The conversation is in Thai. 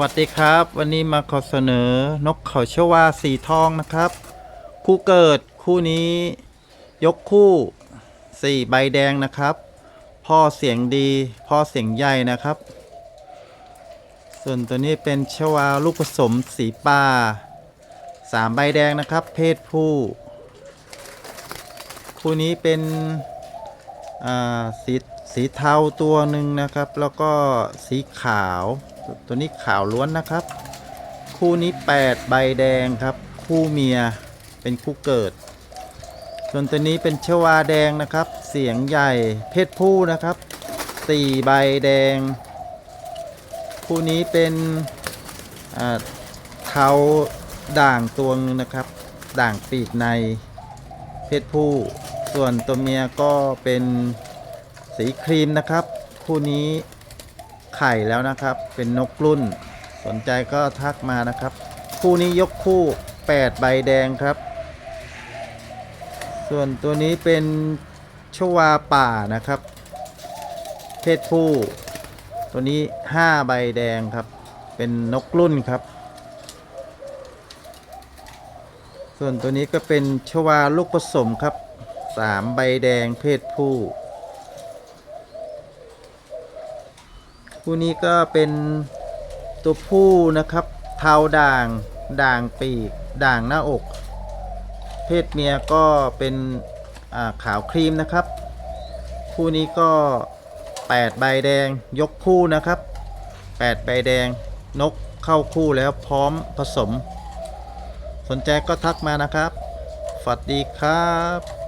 วัสดีครับ วันนี้มาขอเสนอนกเขาเชวาสีทองนะครับ คู่เกิดคู่นี้ ยกคู่สี่ใบแดงนะครับ พ่อเสียงดีพ่อเสียงใหญ่นะครับ ส่วนตัวนี้เป็นเชวาลูกผสมสีป่าสามใบแดงนะครับ เพศผู้ คู่นี้เป็นอ่าสี สีเทาตัวหนึ่งนะครับ แล้วก็สีขาวตัวนี้ขาวล้วนนะครับ คู่นี้ 8 ใบแดงครับ คู่เมียเป็นคู่เกิด ส่วนตัวนี้เป็นชวาแดงนะครับ เสียงใหญ่เพศผู้นะครับ4ใบแดง คู่นี้เป็นเทาด่างตัวหนึงนะครับ ด่างปีกในเพศผู้ ส่วนตัวเมียก็เป็น สีครีมนะครับ คู่นี้ไข่แล้วนะครับ เป็นนกรุ่น สนใจก็ทักมานะครับ คู่นี้ยกคู่ 8 ใบแดงครับ ส่วนตัวนี้เป็นชวาป่านะครับ เพศผู้ ตัวนี้ 5 ใบแดงครับ เป็นนกรุ่นครับ ส่วนตัวนี้ก็เป็นชวาลูกผสมครับ 3 ใบแดงเพศผู้ คู่นี้ก็เป็นตัวผู้นะครับ เทาด่าง ด่างปีก ด่างหน้าอก เพศเมียก็เป็นาขาวครีมนะครับ คู่นี้ก็ 8 ใบแดงยกคู่นะครับ 8 ใบแดงนกเข้าคู่แล้วพร้อมผสม สนใจก็ทักมานะครับสวัสดีครับ